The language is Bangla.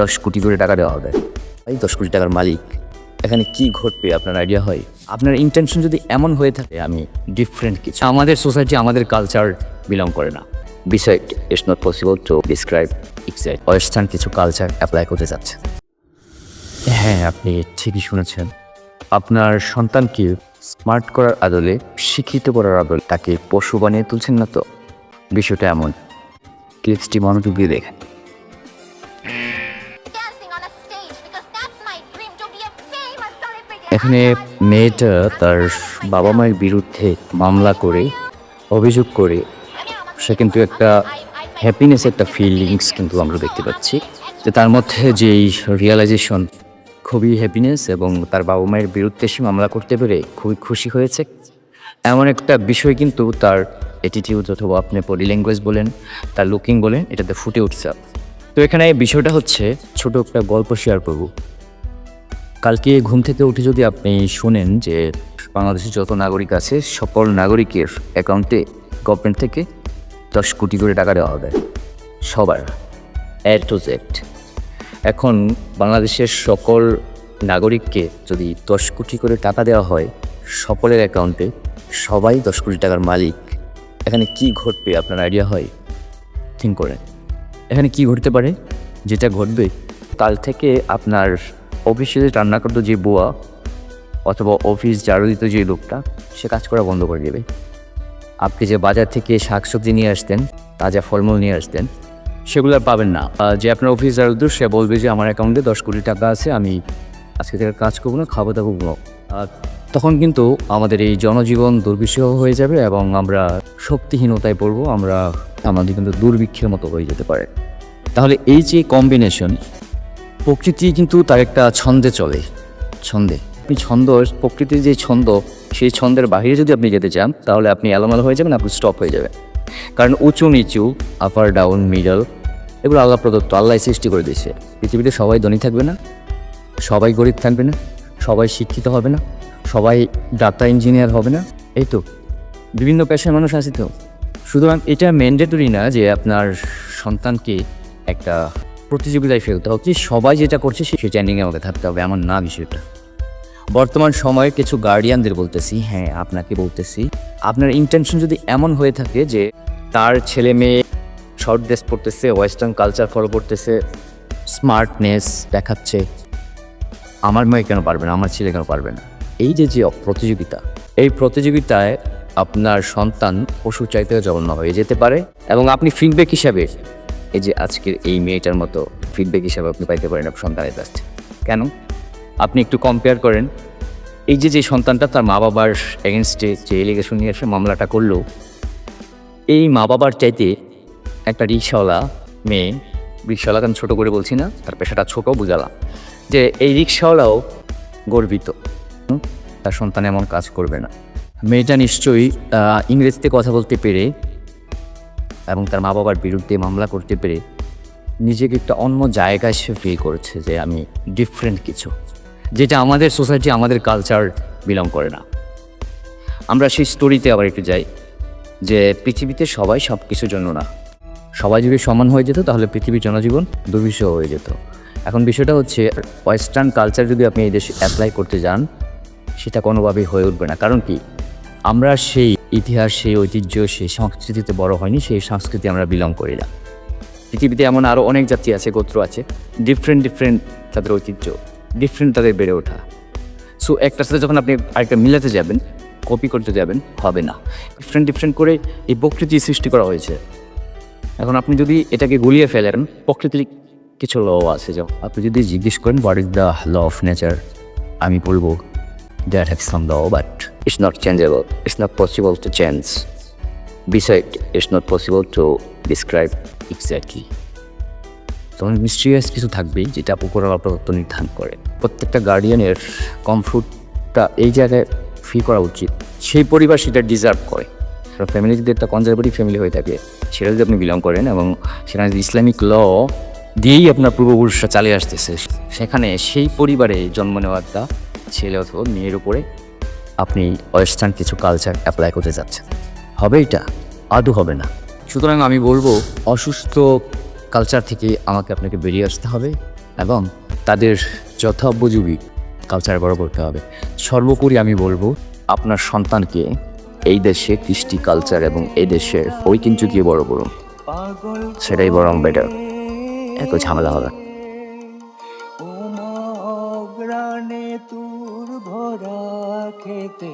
দশ কোটি করে টাকা দেওয়া হবে। এই দশ কোটি টাকার মালিক এখানে কি ঘটবে আপনার আইডিয়া হয়? আপনার ইন্টেনশন যদি এমন হয়ে থাকে আমি ডিফারেন্ট কিছু। আমাদের সোসাইটি আমাদের কালচার বিলং করে না। Beside it's not possible to describe excite western কিছু কালচার অ্যাপ্লাই করতে যাচ্ছে হ্যাঁ আপনি ঠিকই শুনেছেন। আপনার সন্তানকে স্মার্ট করার আদলে শিক্ষিত করার আদলে তাকে পশু বানিয়ে তুলছেন না তো? বিষয়টা এমন। ক্লিপসটি মনোযোগ দিয়ে দেখেন। এখানে মেয়েটা তার বাবা মায়ের বিরুদ্ধে মামলা করে, অভিযোগ করে। সে কিন্তু একটা হ্যাপিনেস একটা ফিলিংস কিন্তু আমরা দেখতে পাচ্ছি। যে তার মধ্যে যেই রিয়েলাইজেশন খুবই হ্যাপিনেস এবং তার বাবা মায়ের বিরুদ্ধে সে মামলা করতে পেরে খুবই খুশি হয়েছে। এমন একটা বিষয় কিন্তু তার অ্যাটিটিউড অথবা আপনি বডি ল্যাঙ্গুয়েজ বলেন, তার লুকিং বলেন, এটাতে ফুটে উঠছে। তো এখানে বিষয়টা হচ্ছে, ছোট একটা গল্প শেয়ার করব। কালকে ঘুম থেকে উঠে যদি আপনি শোনেন যে বাংলাদেশের যত নাগরিক আছে, সকল নাগরিকের অ্যাকাউন্টে গভর্নমেন্ট থেকে দশ কোটি করে টাকা দেওয়া হবে। সবার এ টু জেড এখন বাংলাদেশের সকল নাগরিককে যদি দশ কোটি করে টাকা দেওয়া হয়, সকলের অ্যাকাউন্টে সবাই দশ কোটি টাকার মালিক, এখানে কি ঘটবে আপনার আইডিয়া হয়? থিঙ্ক করেন। এখানে কি ঘটতে পারে? যেটা ঘটবে, কাল থেকে আপনার অফিসে রান্না করতো যে বুয়া অথবা অফিস ঝাড়ু দিত যে লোকটা, সে কাজ করা বন্ধ করে দেবে। আপনি যে বাজার থেকে শাকসবজি নিয়ে আসতেন, তাজা ফলমূল নিয়ে আসতেন, সেগুলো আর পাবেন না। যে আপনার অফিস ঝাড়ু দিত, সে বলবে যে আমার অ্যাকাউন্টে দশ কোটি টাকা আছে, আমি আজকে থেকে কাজ করব না, খাব দাবো তখন কিন্তু আমাদের এই জনজীবন দুর্বিষহ হয়ে যাবে এবং আমরা শক্তিহীনতায় পড়ব, আমরা আমাদের কিন্তু দুর্ভিক্ষের মতো হয়ে যেতে পারে। তাহলে এই যে কম্বিনেশন প্রকৃতি কিন্তু তার একটা ছন্দে চলে। ছন্দে। আপনি ছন্দ প্রকৃতির যে ছন্দ, সেই ছন্দের বাইরে যদি আপনি যেতে চান, তাহলে আপনি এলোমেলো হয়ে যাবেন, আপনি স্টপ হয়ে যাবেন। কারণ উঁচু, নিচু আপার ডাউন মিডল এগুলো আল্লাহ প্রদত্ত আল্লাহ সৃষ্টি করে দিয়েছে। পৃথিবীতে সবাই ধনী থাকবে না, সবাই গরিব থাকবে না, সবাই শিক্ষিত হবে না, সবাই ডাক্তার ইঞ্জিনিয়ার হবে না। এই তো, বিভিন্ন পেশার মানুষ আছে তো। সুতরাং এটা ম্যান্ডেটরি না যে আপনার সন্তানকে একটা প্রতিযোগিতায় ফেলতে হবে সবাই যেটা করছে সেই ট্রেন্ডিংয়ে আমাকে থাকতে হবে, এমন না বিষয়টা। বর্তমান সময়ে কিছু গার্ডিয়ানদের বলতেছি হ্যাঁ আপনাকে বলতেছি, আপনার ইন্টেনশন যদি এমন হয়ে থাকে যে তার ছেলে মেয়ে শর্ট ড্রেস পড়তেছে ওয়েস্টার্ন কালচার ফলো করতেছে স্মার্টনেস দেখাচ্ছে, আমার মেয়ে কেন পারবে না, আমার ছেলে কেন পারবে না? এই যে যে প্রতিযোগিতা, এই প্রতিযোগিতায় আপনার সন্তান পশু চাইতে জঘন্য হয়ে যেতে পারে এবং আপনি ফিডব্যাক হিসাবে এই যে আজকের এই মেয়েটার মতো ফিডব্যাক হিসাবে আপনি পাইতে পারেন আপনার সন্তানের কাছ থেকে। কেন? আপনি একটু কম্পেয়ার করেন। এই যে যে সন্তানটা তার মা বাবার এগেনস্টে যে এলিগেশন নিয়ে এসে মামলাটা করল, এই মা বাবার চাইতে একটা রিক্সাওয়ালা মেয়ে, রিক্সাওয়ালা আমি ছোটো করে বলছি না, তার পেশাটা ছোটো বুঝালাম, যে এই রিক্সাওয়ালাও গর্বিত। তার সন্তান এমন কাজ করবে না। মেয়েটা নিশ্চয়ই ইংরেজিতে কথা বলতে পেরে এবং তার মা বাবার বিরুদ্ধে মামলা করতে পেরে নিজেকে একটা অন্য জায়গায় সে ফিল করেছে যে আমি ডিফারেন্ট কিছু। যেটা আমাদের সোসাইটি আমাদের কালচার বিলং করে না। আমরা সেই স্টোরিতে আবার একটু যাই, যে পৃথিবীতে সবাই সব কিছুর জন্য না। সবাই যদি সমান হয়ে যেত, তাহলে পৃথিবীর জনজীবন দুর্বিষহ হয়ে যেত। এখন বিষয়টা হচ্ছে ওয়েস্টার্ন কালচার যদি আপনি এই দেশে অ্যাপ্লাই করতে যান, সেটা কোনোভাবেই হয়ে উঠবে না। কারণ কি? আমরা সেই ইতিহাস, সেই ঐতিহ্য, সেই সংস্কৃতিতে বড় হয়নি, সেই সংস্কৃতি আমরা বিলং করি না। পৃথিবীতে এমন আরও অনেক জাতি আছে, গোত্র আছে ডিফারেন্ট ডিফারেন্ট তাদের ঐতিহ্য ডিফারেন্ট তাদের বেড়ে ওঠা। সো একটার সাথে যখন আপনি আরেকটা মিলাতে যাবেন কপি করতে যাবেন, হবে না। ডিফারেন্ট ডিফারেন্ট করে এই প্রকৃতি সৃষ্টি করা হয়েছে। এখন আপনি যদি এটাকে গুলিয়ে ফেলেন, প্রকৃতির কিছু ল আছে যেমন আপনি যদি জিজ্ঞেস করেন what is the law of nature আমি বলব that have some law but it's not changeable it's not possible to change beside it's not possible to describe exactly তখন মিস্ট্রিয়াস কিছু থাকবেই যেটা উপকরণ প্রদত্ত নির্ধারণ করে। প্রত্যেকটা গার্ডিয়ানের কমফোর্টটা এই জায়গায় ফিল করা উচিত। সেই পরিবার সেটা ডিজার্ভ করে। ফ্যামিলি যদি একটা কনজারভেটিভ ফ্যামিলি হয়ে থাকে, সেটা যদি আপনি বিলং করেন এবং সেখানে যদি ইসলামিক ল দিয়েই আপনার পূর্বপুরুষরা চালিয়ে আসতেছে, সেখানে সেই পরিবারে জন্ম নেওয়া একটা ছেলে অথবা মেয়ের উপরে আপনি ওয়েস্টার্ন কিছু কালচার অ্যাপ্লাই করতে যাচ্ছেন। হবে এটা? আদৌ হবে না। সুতরাং আমি বলব, অসুস্থ কালচার থেকে আমাকে আপনাকে বেরিয়ে আসতে হবে এবং তাদের যথোপযোগী কালচার বড় করতে হবে। সর্বোপরি আমি বলব, আপনার সন্তানকে এই দেশে কৃষ্টি কালচার এবং এই দেশের ঐতিহ্য দিয়ে বড় করুন। সেটাই বরং বেটার এত ঝামেলা হবে। খেতে